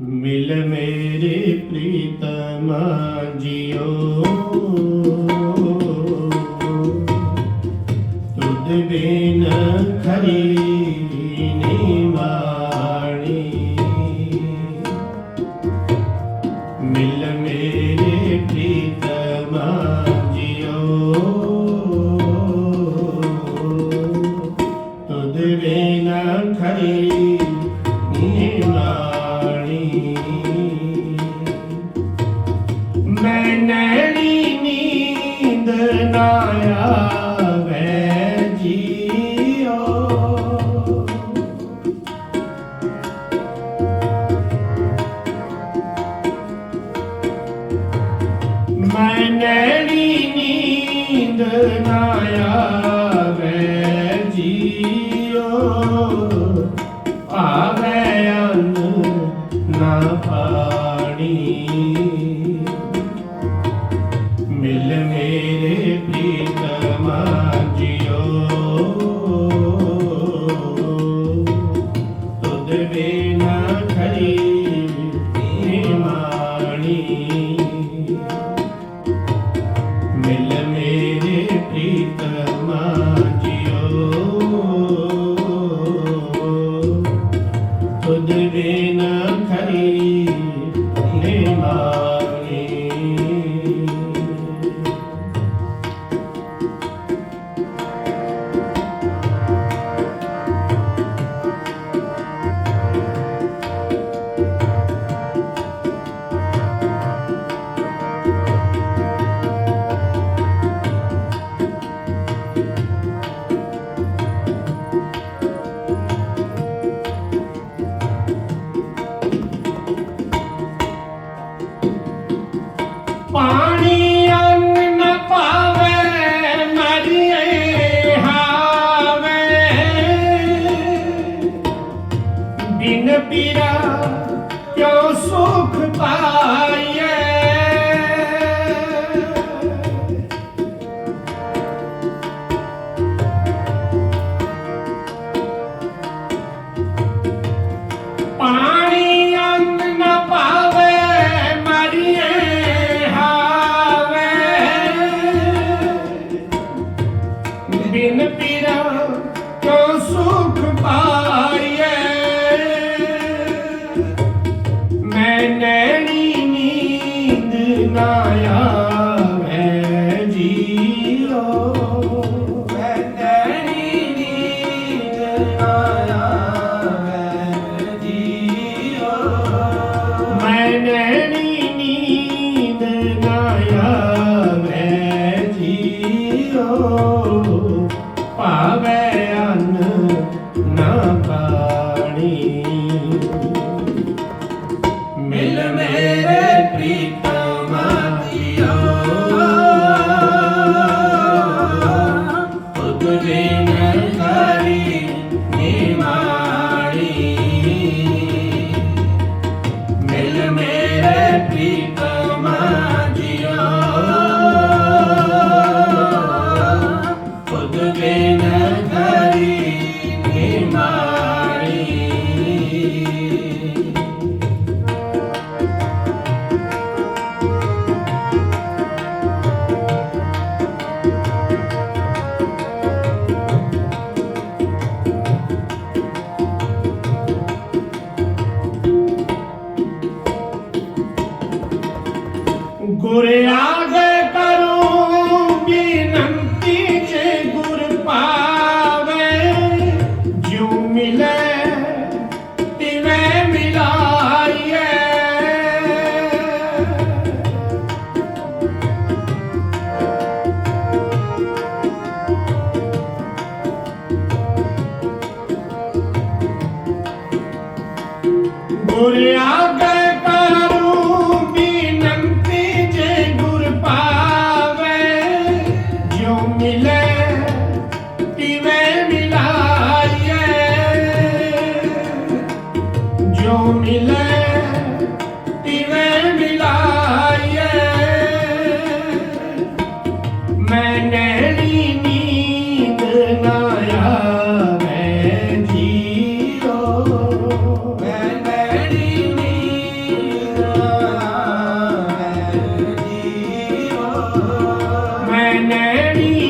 ਮਿਲ ਮੇਰੇ ਪ੍ਰੀਤਮ ਜਿਉ ਤੁਧ ਬਿਨ ਖਰੀ ਨਿਵਾਣੀ ਮਿਲ ਮੇਰੇ ਨਾ ਆਵੇ ਜੀਓ ਮੈਂ ਨੈਣੀ ਨੀਂਦ ਨਾ ਆਵੇ ਜੀਓ। ਪੀਰਾ ਕਿਉ ਸੁਖ ਪਾਈ Surya ਮੈਂ ਨੈਣੀ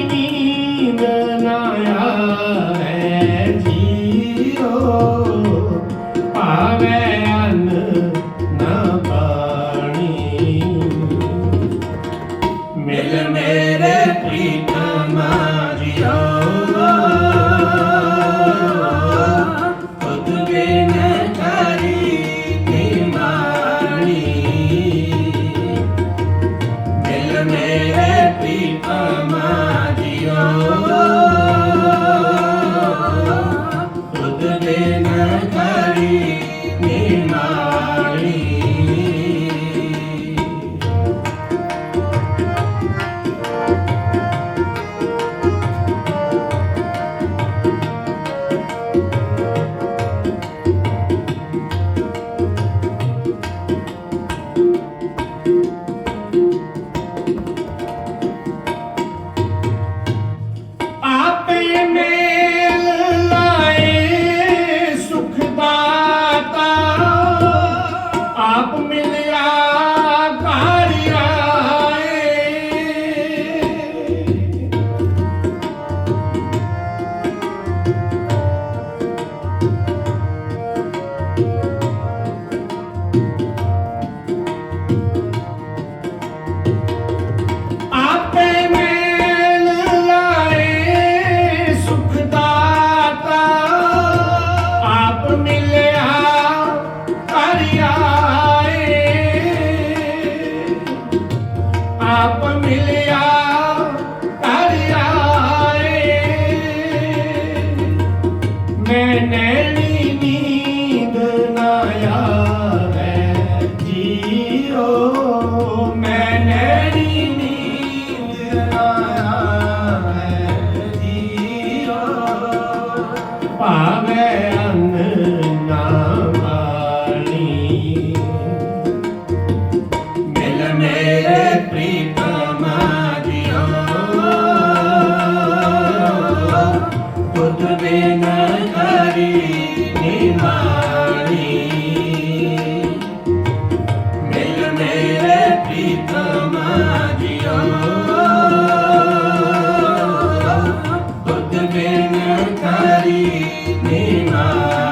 ਤੁਧ ਬਿਨ ਕਰੀ ਨਿਮਾਣੀ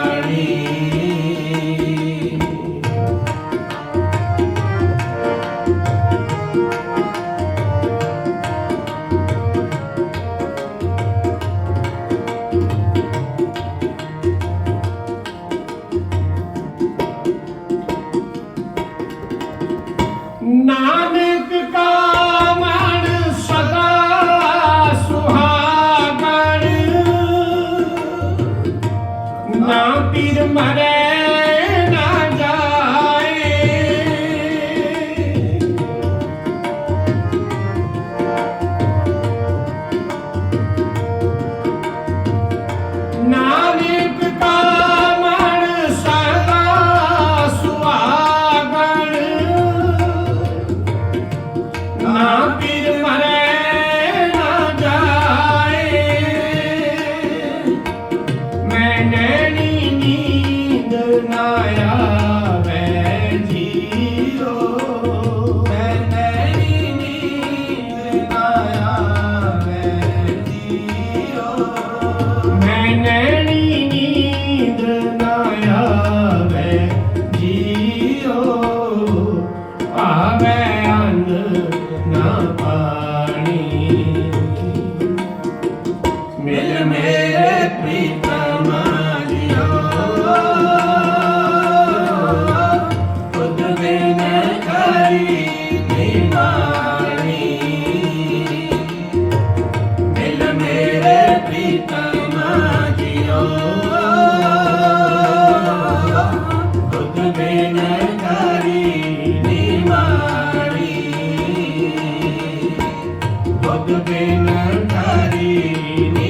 ದುಬೆ ನಾರಿ ನೀ